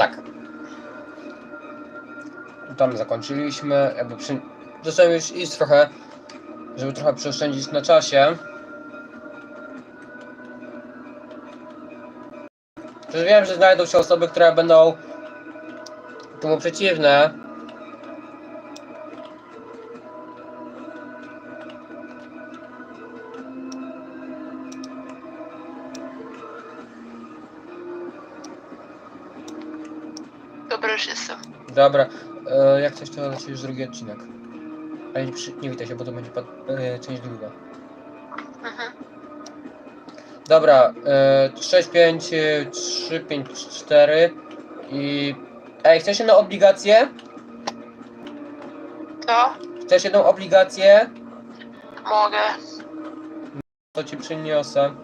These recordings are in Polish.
Tak. Tam zakończyliśmy, jakby przy... Zacząłem już iść trochę, żeby trochę przeoszczędzić na czasie. Przecież wiem, że znajdą się osoby, które będą temu przeciwne. Dobra, e, jak coś to leci już drugi odcinek. Ale nie, przy, nie witaj się, bo to będzie pa- e, część druga. Mhm. Dobra, e, 6, 5, e, 3, 5, 4 i... Ej, chcesz jedną obligację? To? Chcesz jedną obligację? Mogę. To ci przyniosę.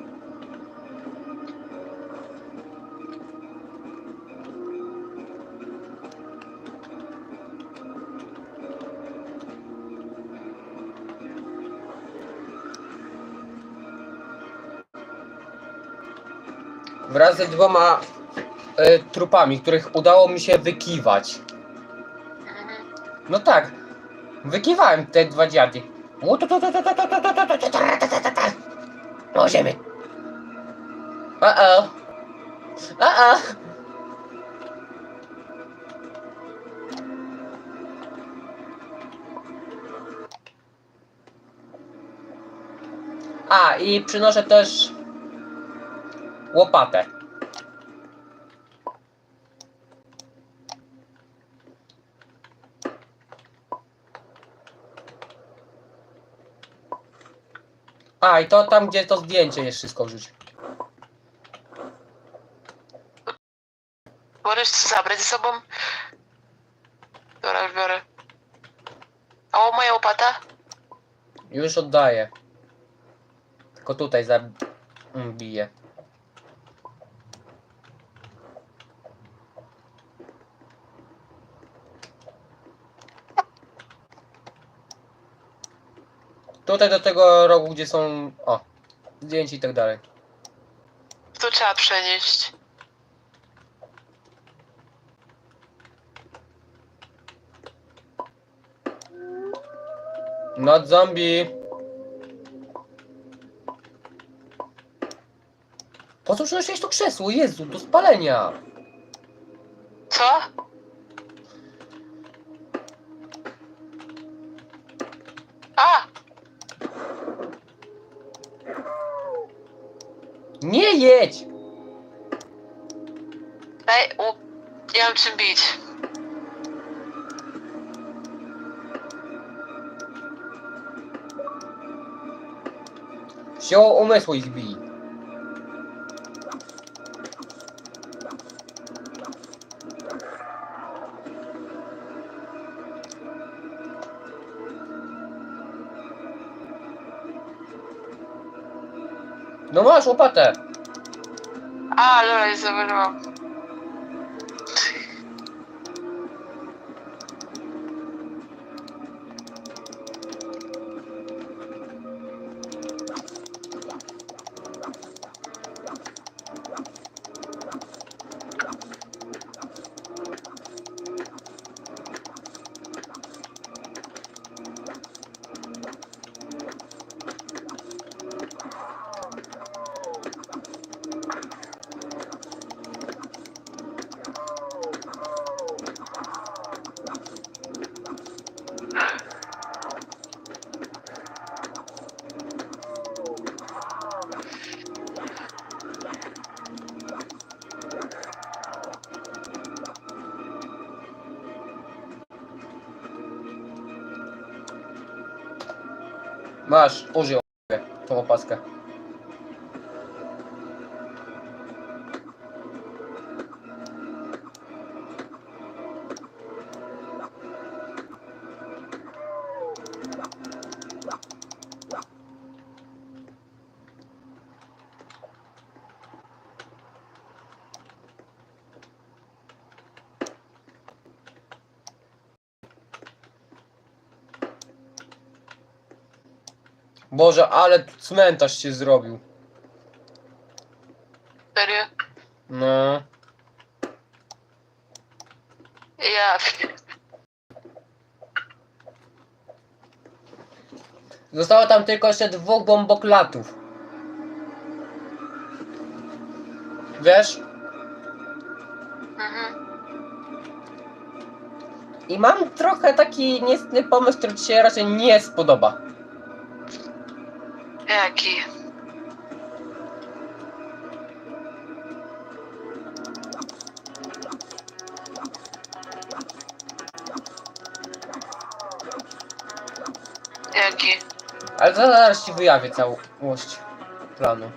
Wraz z dwoma e, trupami, których udało mi się wykiwać. Mhm. No tak, wykiwałem te dwa dziady. Możemy. Uh-oh. Uh-oh. A, i przynoszę też łopatę. A, i to tam, gdzie to zdjęcie jest wszystko wrzuć. Możesz to zabrać ze sobą? Dobra, już biorę. A o, moja łopata? Już oddaję. Tylko tutaj zabiję. Tutaj do tego rogu, gdzie są. O, zdjęcia i tak dalej. To trzeba przenieść. Not zombie. Po co przynosiłeś to krzesło? Jezu, do spalenia. Co? A! Nie jedź! Ej, u... Nie mam czym bić. Siłą umysłu ich bij. No masz łopatę. A, dobra, nie zauważyłam. Masz, użyj tą opaskę. Boże, ale tu cmentarz się zrobił. Serio? No. ja. Zostało tam tylko jeszcze dwóch bomboklatów. Wiesz? Mhm. I mam trochę taki niecny pomysł, który ci się raczej nie spodoba. Jaki? Jaki? Ale to zaraz ci wyjawię całość planu.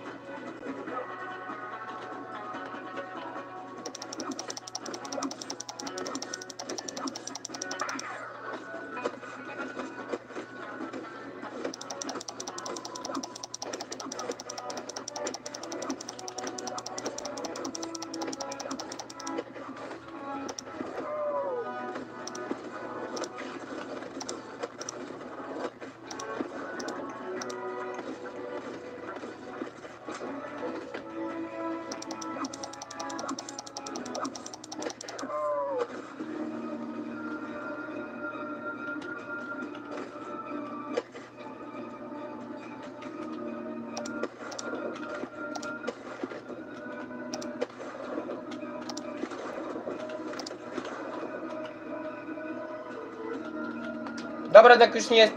Dobra, tak już nie jest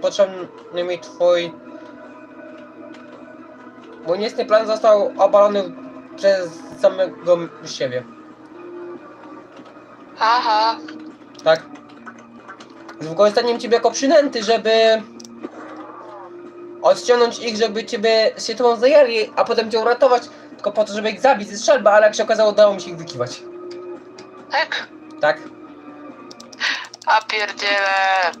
potrzebny mi twój... Mój niecny plan został obalony przez samego siebie. Aha. Tak? Z wykorzystaniem ciebie jako przynęty, żeby odciągnąć ich, żeby ciebie się tobą zajęli, a potem cię uratować, tylko po to, żeby ich zabić ze strzelby, ale jak się okazało, udało mi się ich wykiwać. Tak? Tak? A pierdziele.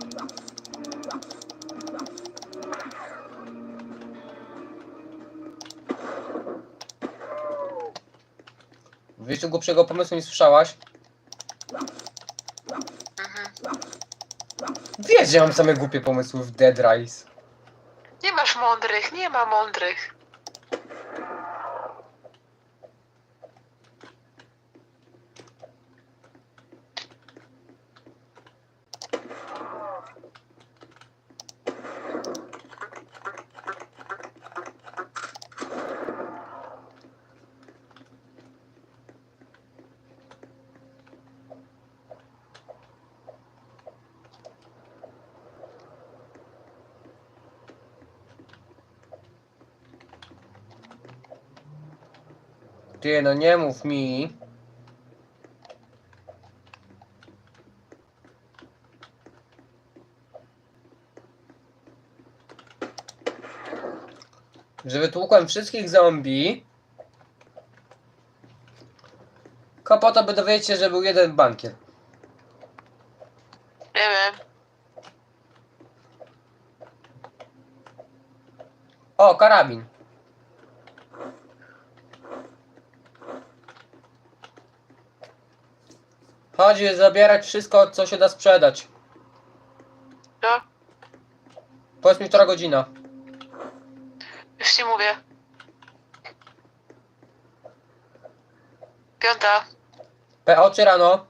Wiesz, głupszego pomysłu nie słyszałaś? Mhm. Wiesz, że mam same głupie pomysły w Dead Rise. Nie masz mądrych, nie ma mądrych. Ty, no nie mów mi. Że wytłukłem wszystkich zombie. Tylko po to, by dowiedzieć się, że był jeden bankier. Nie wiem. O, karabin. Chodź, zabierać wszystko, co się da sprzedać. No, Powiedz mi, która godzina. już ci mówię. Piąta. PO czy rano?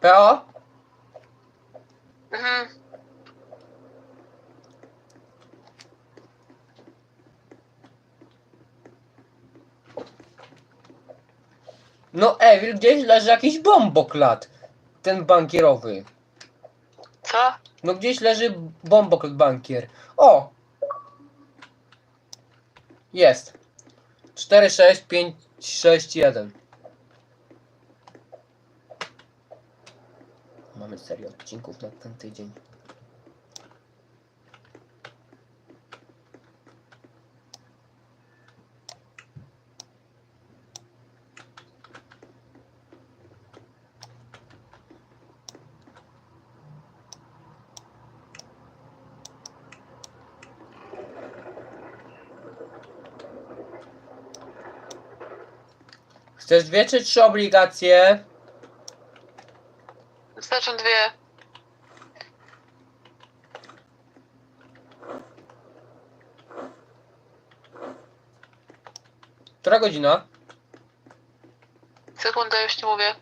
PO? Mhm. No Evil, gdzieś leży jakiś bomboklat. Ten bankierowy. Co? No gdzieś leży bomboklat bankier. O! Jest. 4, 6, 5, 6, 1. Mamy serię odcinków na ten tydzień. Chcesz dwie czy trzy obligacje? Wystarczą dwie. Która godzina? Sekunda, już ci mówię.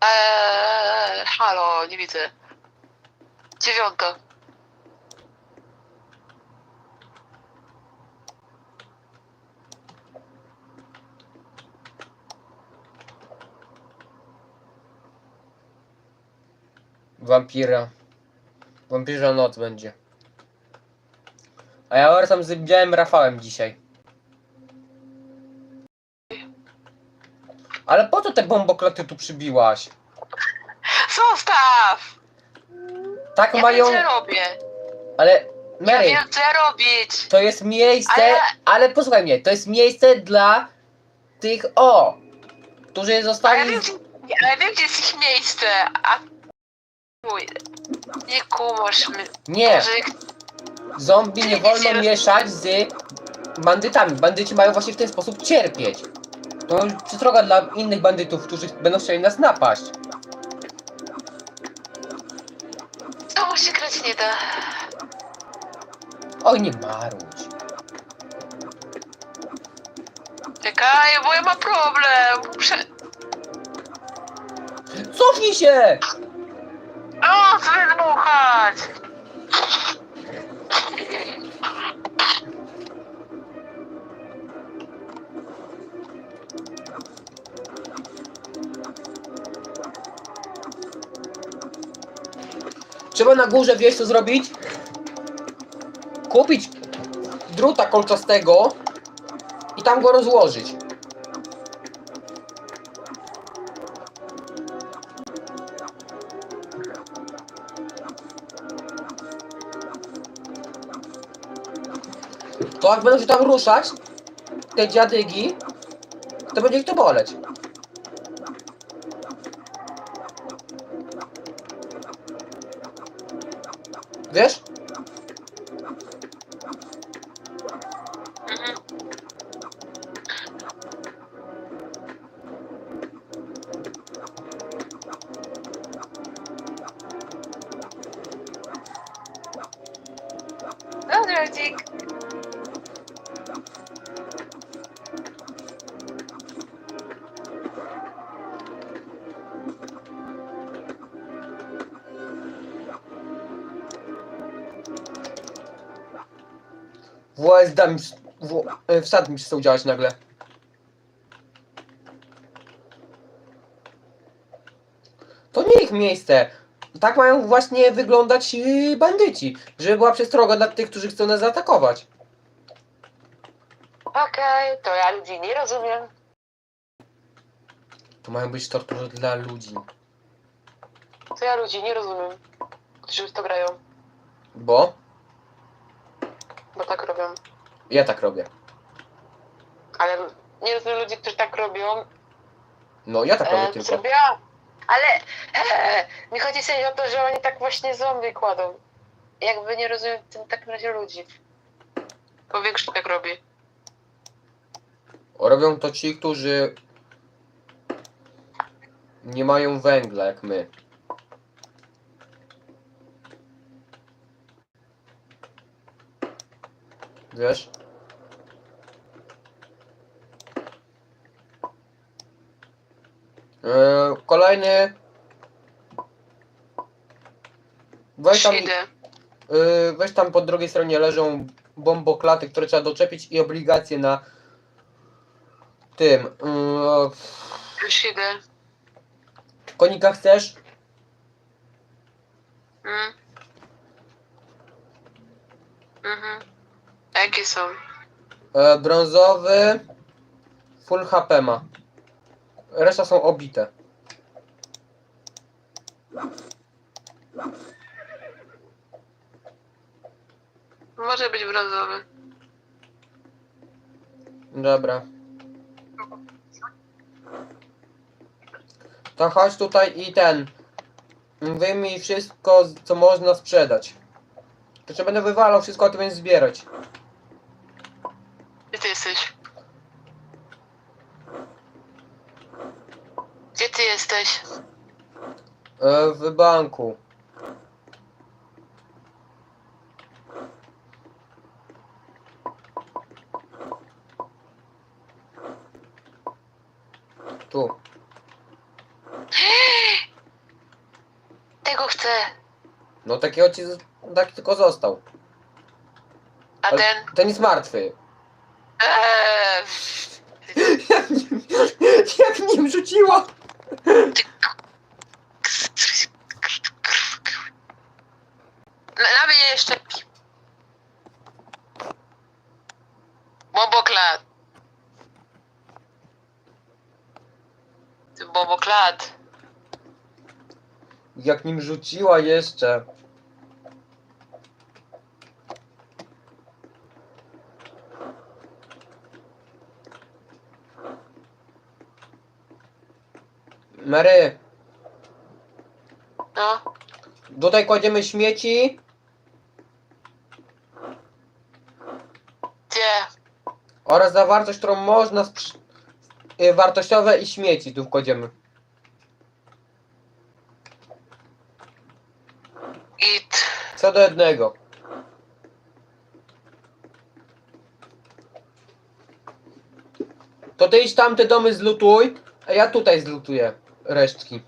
Eee, halo, nie widzę. Dziewiąta. Wampira. Wampirza noc będzie. A ja tam z widziałem Rafałem dzisiaj. Ale po co te bombokloty tu przybiłaś? Zostaw! Tak Ja mają. wiem, co robię. Ale Ja Mary, wiem, co ja robić. to jest miejsce. Ale- Ale posłuchaj mnie, to jest miejsce dla tych o, którzy A ja zostali. wiem, gdzie, ja wiem, gdzie jest ich miejsce. A... Mój. Nie kumasz mnie. Nie, zombie nie wolno mieszać z bandytami. Bandyci mają właśnie w ten sposób cierpieć. To przestroga dla innych bandytów, którzy będą chcieli nas napaść. Znowu się grać nie da. Oj, nie marudź. Czekaj, bo ja mam problem. Muszę... Cofnij się! O, wydmuchać! Trzeba na górze, wiesz co zrobić? Kupić druta kolczastego i tam go rozłożyć. Jak będą się tam ruszać, te dziadygi, to będzie ich to boleć. Wiesz? WSD mi, w, e, wsad mi przestał działać nagle. To nie ich miejsce. Tak mają właśnie wyglądać yy, bandyci. Żeby była przestroga dla tych, którzy chcą nas zaatakować. Okej, to ja ludzi nie rozumiem. To mają być tortury dla ludzi. To ja ludzi nie rozumiem. Którzy w to grają, Bo bo tak robią. Ja tak robię. Ale nie rozumiem ludzi, którzy tak robią. No ja tak robię E, tylko. zrobiła. Ale e, mi chodzi sobie o to, że oni tak właśnie zombie kładą. Jakby nie rozumiem w tym takim razie ludzi. Bo większość tak robi. Robią to ci, którzy nie mają węgla jak my. Wiesz? Eee, kolejny. Weź tam, Idę. yy, weź tam po drugiej stronie leżą bomboklaty, które trzeba doczepić i obligacje na tym. Yy, Już idę. konika chcesz? Mm. Mhm. A Jakie są? E, brązowy. Full HP ma. Reszta są obite. Może być brązowy. Dobra. To chodź tutaj i ten. Wyjmij wszystko, co można sprzedać. To czy będę wywalał wszystko, a ty będziesz zbierać jesteś? Gdzie ty jesteś? E, w banku. Tu. Tego chcę. No takiego ci tak tylko został. A Ale? Ten jest martwy. Eee, Jak nim, jak nim rzuciła! na, mnie nie szczepi. Boboklat. Ty Boboklat. Jak nim rzuciła jeszcze. Mary, No. tutaj kładziemy śmieci Gdzie? oraz zawartość, którą można sprz- y, wartościowe i śmieci tu kładziemy. Git. Co do jednego. To ty idź tamte domy zlutuj, a ja tutaj zlutuję resztki.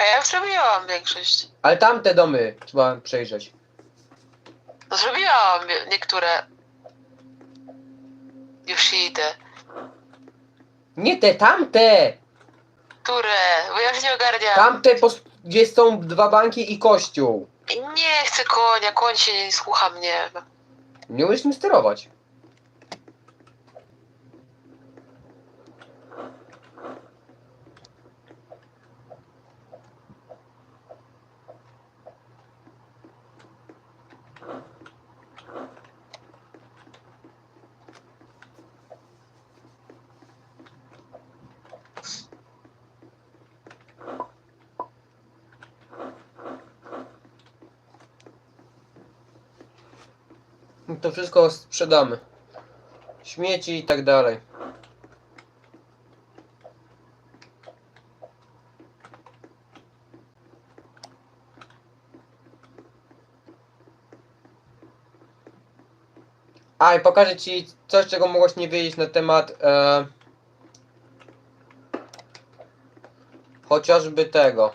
A ja już zrobiłam większość. Ale tamte domy trzeba przejrzeć. Zrobiłam nie- niektóre. Już idę. Nie te, tamte! Które? Bo ja już nie ogarniam. Tamte, pos- gdzie są dwa banki i kościół. Nie chcę konia, koń się nie słucha mnie. Nie umiesz sterować. To wszystko sprzedamy. Śmieci i tak dalej. A i pokażę ci coś, czego mogłeś nie wiedzieć na temat e, chociażby tego.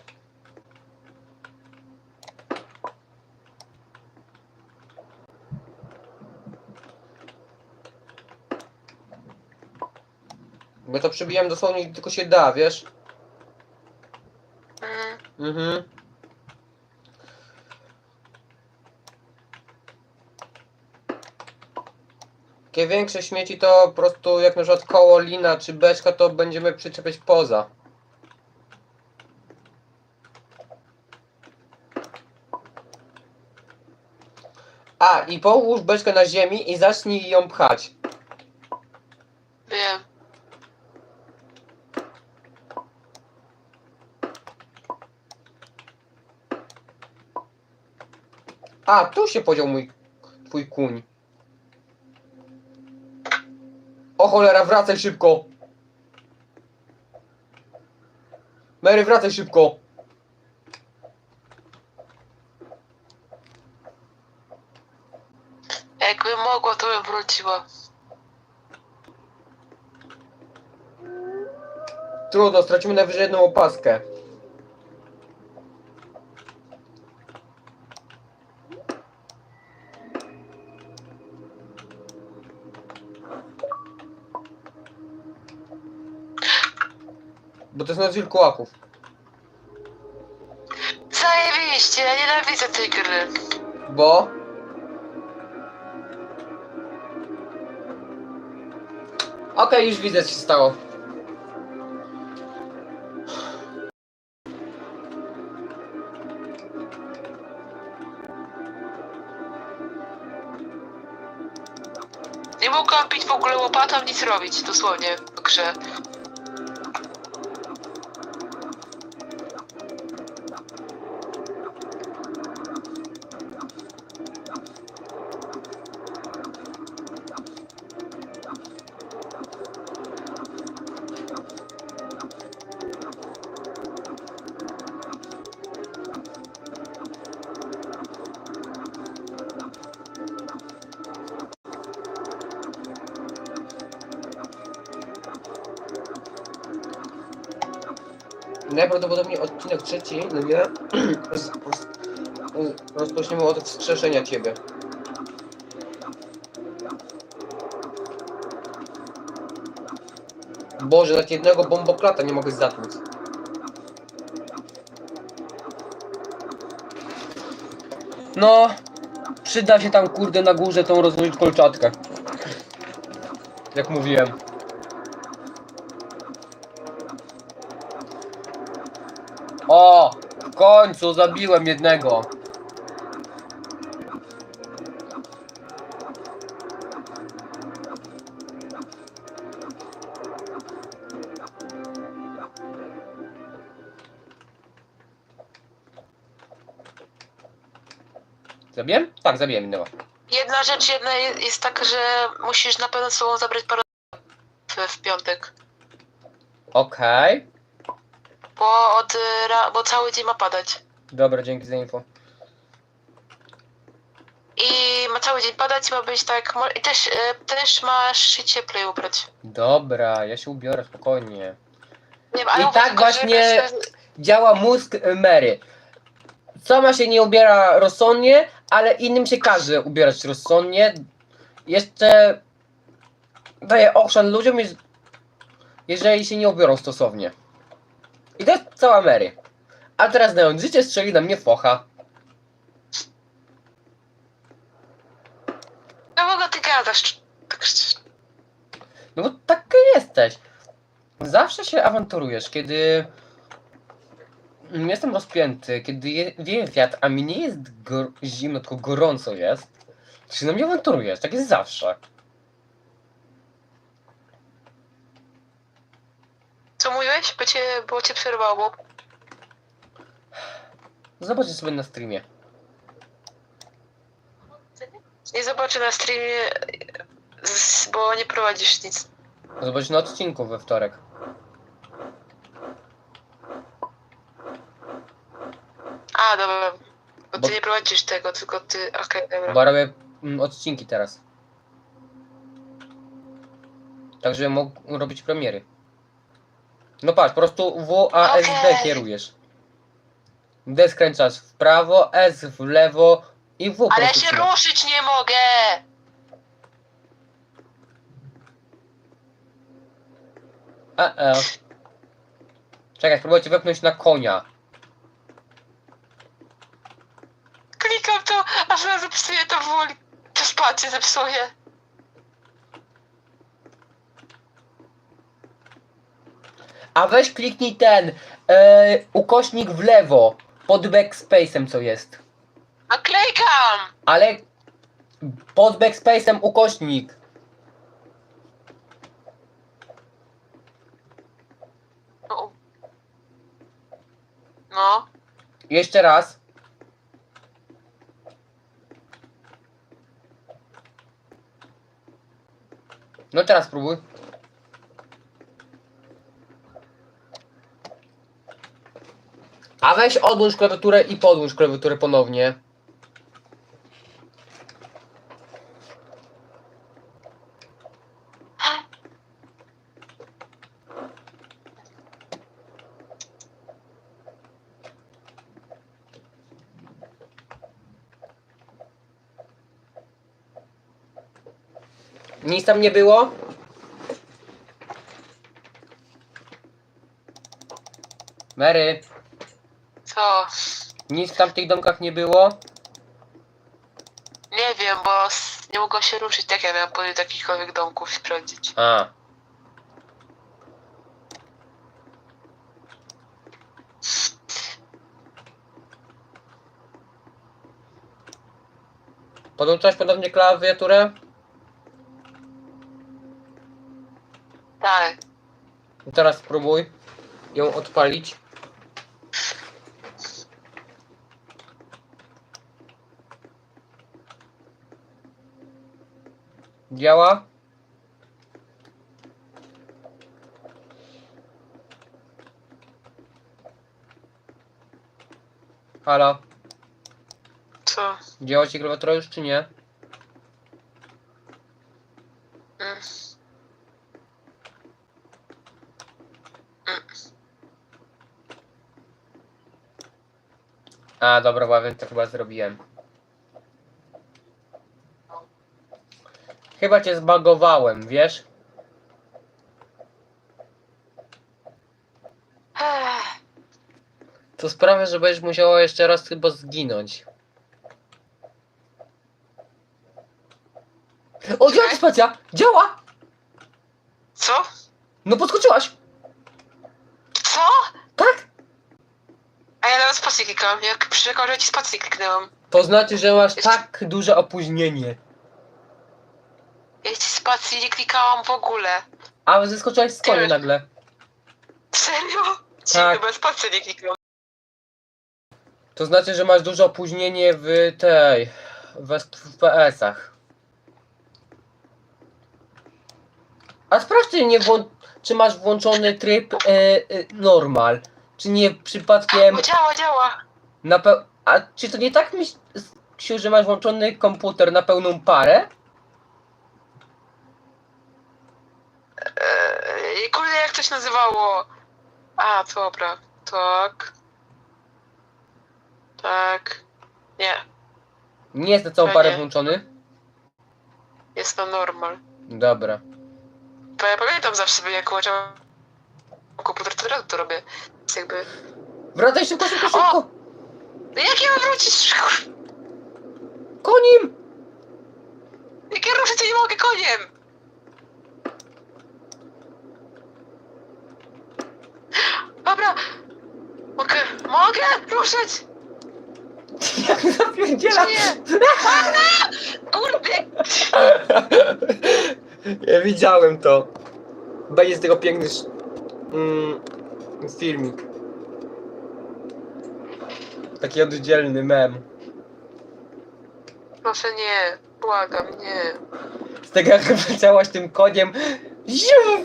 Bo to przybijam dosłownie tylko się da, wiesz? Mhm. Mhm. Takie większe śmieci to po prostu jak na przykład koło lina czy beczka to będziemy przyczepiać poza. A i połóż beczkę na ziemi i zacznij ją pchać. Wiem. A, tu się podział mój twój kuń. O cholera, wracaj szybko. Mary, wracaj szybko. Jakbym mogła, to bym wróciła. Trudno, stracimy najwyżej jedną opaskę. Na wilkołaków. Zajebiście, ja nienawidzę tej gry. Bo? Okej, już widzę co się stało. Nie mogłam pić w ogóle łopatą, nic robić, dosłownie, w grze. Najprawdopodobniej odcinek trzeci, no nie? Z- z- Rozpoczniemy od wskrzeszenia ciebie. Boże, nawet jednego bomboklata nie mogę zatłuc. No, przyda się tam kurde na górze tą rozłożyć kolczatkę. Jak mówiłem. Końcu zabiłem jednego. Zabiłem? Tak, zabiłem jednego. Jedna rzecz jedna je- jest taka, że musisz na pewno z sobą zabrać parę w, w piątek. Okej. Bo, od, y, ra, bo cały dzień ma padać. Dobra, dzięki za info. I ma cały dzień padać, ma być tak. mo- I też, y, też masz się cieplej ubrać. Dobra, ja się ubiorę spokojnie. Nie, ale I mówię tak tylko, że właśnie- jakaś- Działa mózg y, Mary. Sama się nie ubiera rozsądnie, ale innym się każe ubierać rozsądnie. Jeszcze daje ochrzan ludziom, jeż- jeżeli się nie ubiorą stosownie. I to jest cała Mary. A teraz znając życie strzeli na mnie focha. No ogóle ty gadasz. Tak. No bo tak jesteś. Zawsze się awanturujesz, kiedy mm, jestem rozpięty, kiedy je, wieje wiatr, a mi nie jest zimno, tylko gorąco jest, to się na mnie awanturujesz. Tak jest zawsze. Co mówiłeś? Bo cię, bo cię przerwało. Zobaczysz sobie na streamie. Nie zobaczę na streamie, z- bo nie prowadzisz nic. Zobaczysz na odcinku we wtorek. A, dobra. Bo ty Bo- nie prowadzisz tego, tylko ty. Okej, dobra. Bo robię mm, odcinki teraz. Tak, żeby mógł robić premiery. No patrz, po prostu WASD Okej. kierujesz. D skręcasz w prawo, S w lewo i W po Ale ja prostu się trzymasz. ruszyć nie mogę! E, e. Czekaj, spróbuję cię wepchnąć na konia. Klikam to, a zaraz zepsuję to woli. To spację zepsuję. A weź kliknij ten e, ukośnik w lewo pod backspace'em co jest. A klikam! Ale pod backspace'em ukośnik. No. No. Jeszcze raz. No teraz spróbuj. A weź odłącz klawiaturę i podłącz klawiaturę ponownie. Nic tam nie było? Mary, Co? nic w tamtych domkach nie było? Nie wiem, bo s- nie mogło się ruszyć. Jak ja miałam powiedzieć do jakichkolwiek domków sprawdzić? A. Podłączać ponownie klawiaturę? Tak. Teraz spróbuj ją odpalić. Działa? Halo, Co? działa ci klawiatura już czy nie? Mm. Mm. A, dobra, bo wiem, to chyba zrobiłem. Chyba cię zbagowałem, wiesz? To sprawia, że będziesz musiała jeszcze raz chyba zginąć. O, działa Czekaj. spacja! Działa! Co? No podskoczyłaś! Co? Tak? A ja nawet spację klikałam. Jak przyrzekałam, że ci spację kliknęłam. To znaczy, że masz tak duże opóźnienie. Ja ci spacji nie klikałam w ogóle. A zeskoczyłaś z Tyle. nagle. Serio? Ci Tak. chyba spację nie kliknęłam. To znaczy, że masz duże opóźnienie w tej... w FPS-ach. A sprawdź, czy, nie włą... czy masz włączony tryb e, e, normal. Czy nie przypadkiem O, działa, działa. na pe... A czy to nie tak myślisz, że masz włączony komputer na pełną parę? Eee, kurde, jak to się nazywało? A, dobra. Tak. Tak. Nie, Nie jest na całą To parę nie. włączony? jest na normal. Dobra. Bo ja pamiętam zawsze sobie, jak ładziałam komputer, to razu to robię. Jest jakby... Wracaj szybko, szybko, szybko! No jak ja mam wrócić? Kur- Konim! Jak ja ruszę, to nie mogę koniem! Dobra! Mogę, mogę ruszać! Jak zapierdziela! Nie? Kurde! Ja widziałem to. Będzie z tego piękny sz... mm, filmik. Taki oddzielny mem. Proszę nie, błagam, nie. Z tego jak wleciałaś tym koniem. Ziu!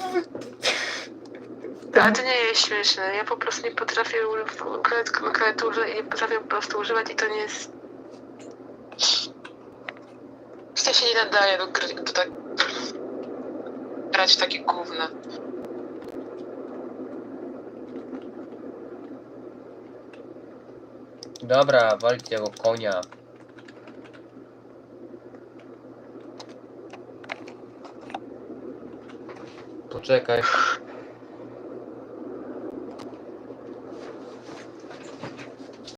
Ale to nie jest śmieszne. Ja po prostu nie potrafię u- klawiat- na klawiaturze i nie potrafię po prostu używać i to nie jest... To się nie nadaje do gry, do tak... grać w takie gówna. Dobra, walcie tego konia. Poczekaj.